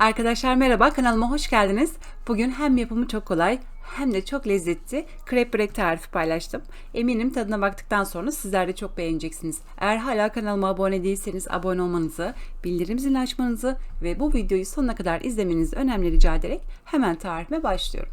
Arkadaşlar merhaba kanalıma hoş geldiniz. Bugün hem yapımı çok kolay hem de çok lezzetli krep börek tarifi paylaştım. Eminim tadına baktıktan sonra sizler de çok beğeneceksiniz. Eğer hala kanalıma abone değilseniz abone olmanızı, bildirim zilini açmanızı ve bu videoyu sonuna kadar izlemenizi önemli rica ederek hemen tarifime başlıyorum.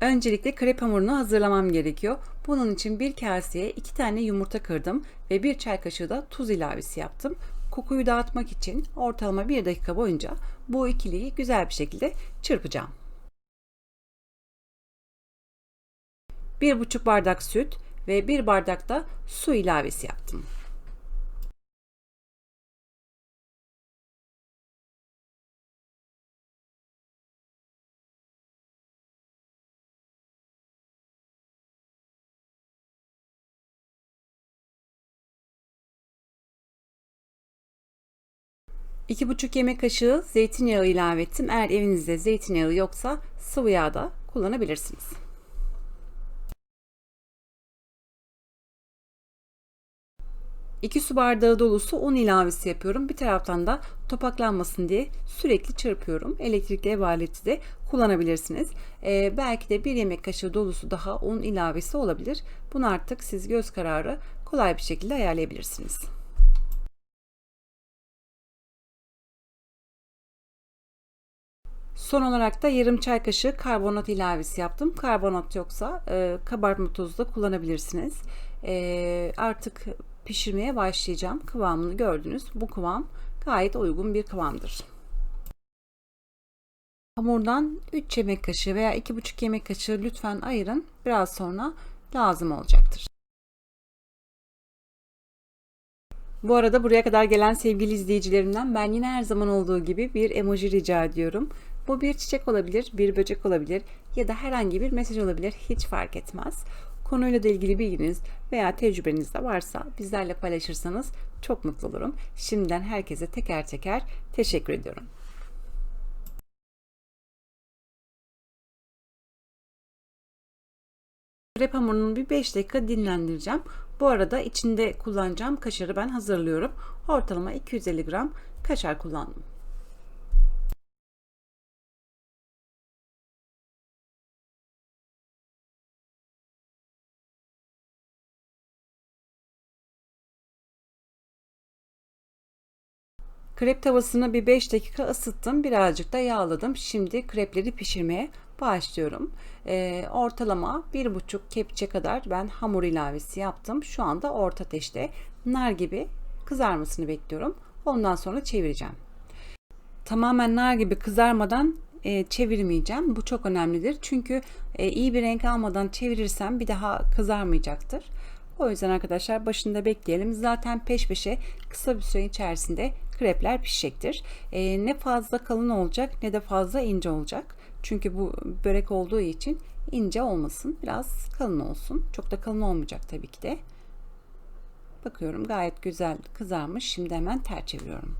Öncelikle krep hamurunu hazırlamam gerekiyor. Bunun için bir kaseye iki tane yumurta kırdım ve bir çay kaşığı da tuz ilavesi yaptım. Kokuyu dağıtmak için ortalama bir dakika boyunca bu ikiliyi güzel bir şekilde çırpacağım. Bir buçuk bardak süt ve bir bardak da su ilavesi yaptım. İki buçuk yemek kaşığı zeytinyağı ilave ettim. Eğer evinizde zeytinyağı yoksa sıvı yağ da kullanabilirsiniz. İki su bardağı dolusu un ilavesi yapıyorum. Bir taraftan da topaklanmasın diye sürekli çırpıyorum. Elektrikli ev aleti de kullanabilirsiniz. Ee, belki de bir yemek kaşığı dolusu daha un ilavesi olabilir. Bunu artık siz göz kararı kolay bir şekilde ayarlayabilirsiniz. Son olarak da yarım çay kaşığı karbonat ilavesi yaptım. Karbonat yoksa e, kabartma tozu da kullanabilirsiniz. E, artık pişirmeye başlayacağım. Kıvamını gördünüz. Bu kıvam gayet uygun bir kıvamdır. Hamurdan 3 yemek kaşığı veya 2,5 yemek kaşığı lütfen ayırın. Biraz sonra lazım olacaktır. Bu arada buraya kadar gelen sevgili izleyicilerimden ben yine her zaman olduğu gibi bir emoji rica ediyorum. Bu bir çiçek olabilir, bir böcek olabilir ya da herhangi bir mesaj olabilir hiç fark etmez. Konuyla da ilgili bilginiz veya tecrübeniz de varsa bizlerle paylaşırsanız çok mutlu olurum. Şimdiden herkese teker teker teşekkür ediyorum. Krep hamurunu bir 5 dakika dinlendireceğim. Bu arada içinde kullanacağım kaşarı ben hazırlıyorum. Ortalama 250 gram kaşar kullandım. Krep tavasını bir 5 dakika ısıttım. Birazcık da yağladım. Şimdi krepleri pişirmeye başlıyorum. Ee, ortalama 1,5 kepçe kadar ben hamur ilavesi yaptım. Şu anda orta ateşte nar gibi kızarmasını bekliyorum. Ondan sonra çevireceğim. Tamamen nar gibi kızarmadan e, çevirmeyeceğim. Bu çok önemlidir. Çünkü e, iyi bir renk almadan çevirirsem bir daha kızarmayacaktır. O yüzden arkadaşlar başında bekleyelim. Zaten peş peşe kısa bir süre içerisinde krepler pişecektir. E, ne fazla kalın olacak ne de fazla ince olacak. Çünkü bu börek olduğu için ince olmasın. Biraz kalın olsun. Çok da kalın olmayacak tabii ki de. Bakıyorum gayet güzel kızarmış. Şimdi hemen ter çeviriyorum.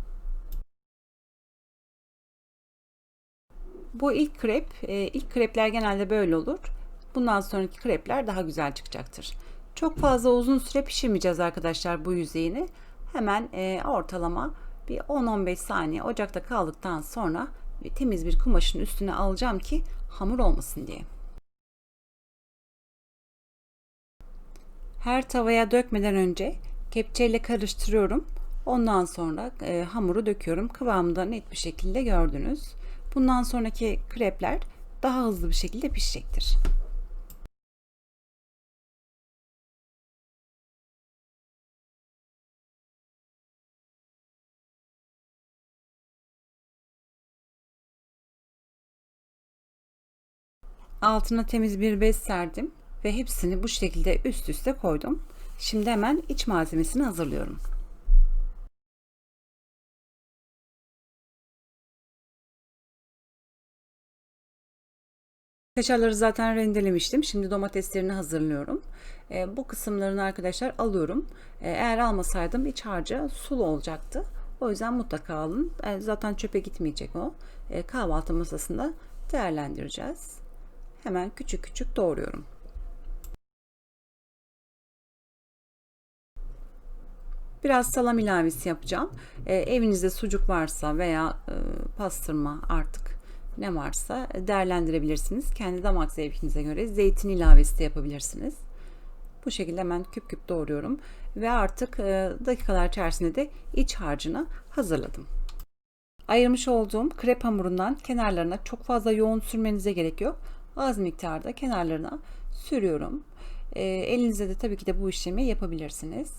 Bu ilk krep, e, ilk krepler genelde böyle olur. Bundan sonraki krepler daha güzel çıkacaktır. Çok fazla uzun süre pişirmeyeceğiz arkadaşlar bu yüzeyini. Hemen e, ortalama bir 10-15 saniye ocakta kaldıktan sonra temiz bir kumaşın üstüne alacağım ki hamur olmasın diye. Her tavaya dökmeden önce kepçeyle karıştırıyorum. Ondan sonra e, hamuru döküyorum. Kıvamında net bir şekilde gördünüz. Bundan sonraki krepler daha hızlı bir şekilde pişecektir. Altına temiz bir bez serdim ve hepsini bu şekilde üst üste koydum. Şimdi hemen iç malzemesini hazırlıyorum. Kaşarları zaten rendelemiştim. Şimdi domateslerini hazırlıyorum. E, bu kısımlarını arkadaşlar alıyorum. E, eğer almasaydım iç harcı sulu olacaktı. O yüzden mutlaka alın. E, zaten çöpe gitmeyecek o. E, kahvaltı masasında değerlendireceğiz. Hemen küçük küçük doğruyorum. Biraz salam ilavesi yapacağım. E, evinizde sucuk varsa veya e, pastırma artık ne varsa değerlendirebilirsiniz. Kendi damak zevkinize göre zeytin ilavesi de yapabilirsiniz. Bu şekilde hemen küp küp doğruyorum ve artık e, dakikalar içerisinde de iç harcını hazırladım. Ayırmış olduğum krep hamurundan kenarlarına çok fazla yoğun sürmenize gerek yok. Az miktarda kenarlarına sürüyorum. E, elinizde de tabii ki de bu işlemi yapabilirsiniz.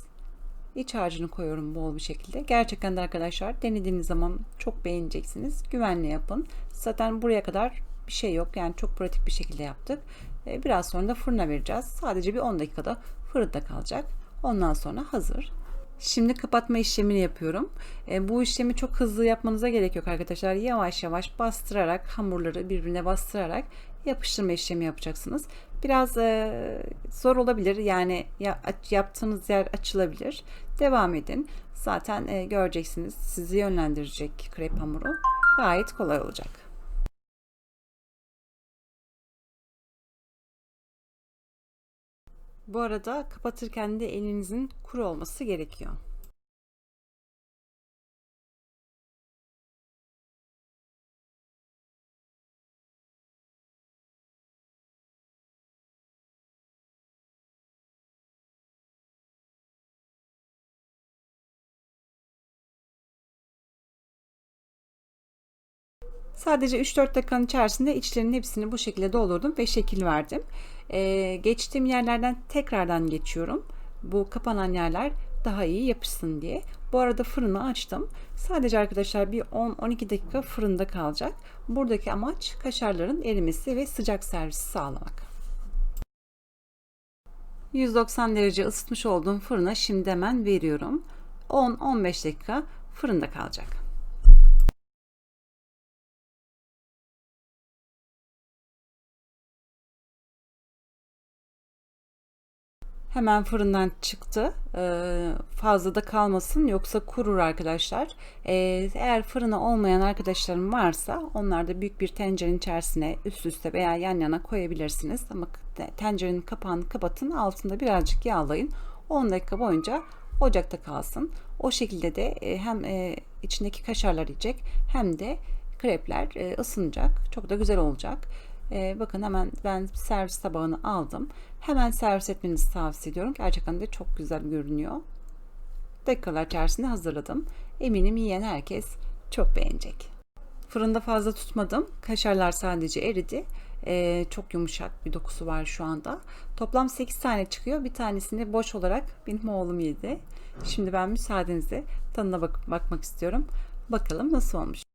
İç harcını koyuyorum bol bir şekilde. Gerçekten de arkadaşlar denediğiniz zaman çok beğeneceksiniz. Güvenle yapın. Zaten buraya kadar bir şey yok. Yani çok pratik bir şekilde yaptık. E, biraz sonra da fırına vereceğiz. Sadece bir 10 dakikada fırında kalacak. Ondan sonra hazır. Şimdi kapatma işlemini yapıyorum. E, bu işlemi çok hızlı yapmanıza gerek yok arkadaşlar. Yavaş yavaş bastırarak hamurları birbirine bastırarak yapıştırma işlemi yapacaksınız. Biraz e, zor olabilir yani ya, yaptığınız yer açılabilir. Devam edin. Zaten e, göreceksiniz sizi yönlendirecek krep hamuru. Gayet kolay olacak. Bu arada kapatırken de elinizin kuru olması gerekiyor. Sadece 3-4 dakikanın içerisinde içlerinin hepsini bu şekilde doldurdum ve şekil verdim. Ee, geçtiğim yerlerden tekrardan geçiyorum. Bu kapanan yerler daha iyi yapışsın diye. Bu arada fırını açtım. Sadece arkadaşlar bir 10-12 dakika fırında kalacak. Buradaki amaç kaşarların erimesi ve sıcak servisi sağlamak. 190 derece ısıtmış olduğum fırına şimdi hemen veriyorum. 10-15 dakika fırında kalacak. Hemen fırından çıktı. Ee, fazla da kalmasın yoksa kurur arkadaşlar. Ee, eğer fırına olmayan arkadaşlarım varsa onlar da büyük bir tencerenin içerisine üst üste veya yan yana koyabilirsiniz. Ama tencerenin kapağını kapatın altında birazcık yağlayın. 10 dakika boyunca ocakta kalsın. O şekilde de e, hem e, içindeki kaşarlar yiyecek hem de krepler e, ısınacak. Çok da güzel olacak. Ee, bakın hemen ben servis tabağını aldım. Hemen servis etmenizi tavsiye ediyorum. Gerçekten de çok güzel görünüyor. Dakikalar içerisinde hazırladım. Eminim yiyen herkes çok beğenecek. Fırında fazla tutmadım. Kaşarlar sadece eridi. Ee, çok yumuşak bir dokusu var şu anda. Toplam 8 tane çıkıyor. Bir tanesini boş olarak benim oğlum yedi. Şimdi ben müsaadenizle tadına bak bakmak istiyorum. Bakalım nasıl olmuş.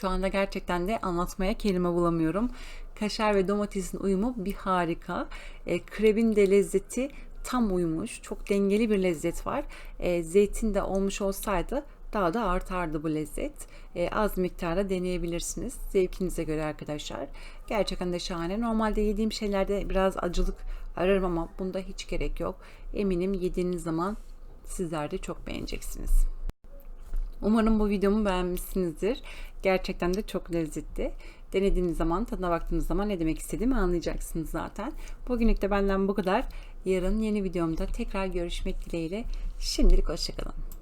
Şu anda gerçekten de anlatmaya kelime bulamıyorum. Kaşar ve domatesin uyumu bir harika. E, krebin de lezzeti tam uymuş. Çok dengeli bir lezzet var. E, zeytin de olmuş olsaydı daha da artardı bu lezzet. E, az miktarda deneyebilirsiniz. Zevkinize göre arkadaşlar. Gerçekten de şahane. Normalde yediğim şeylerde biraz acılık ararım ama bunda hiç gerek yok. Eminim yediğiniz zaman sizler de çok beğeneceksiniz. Umarım bu videomu beğenmişsinizdir. Gerçekten de çok lezzetli. Denediğiniz zaman, tadına baktığınız zaman ne demek istediğimi anlayacaksınız zaten. Bugünlük de benden bu kadar. Yarın yeni videomda tekrar görüşmek dileğiyle. Şimdilik hoşçakalın.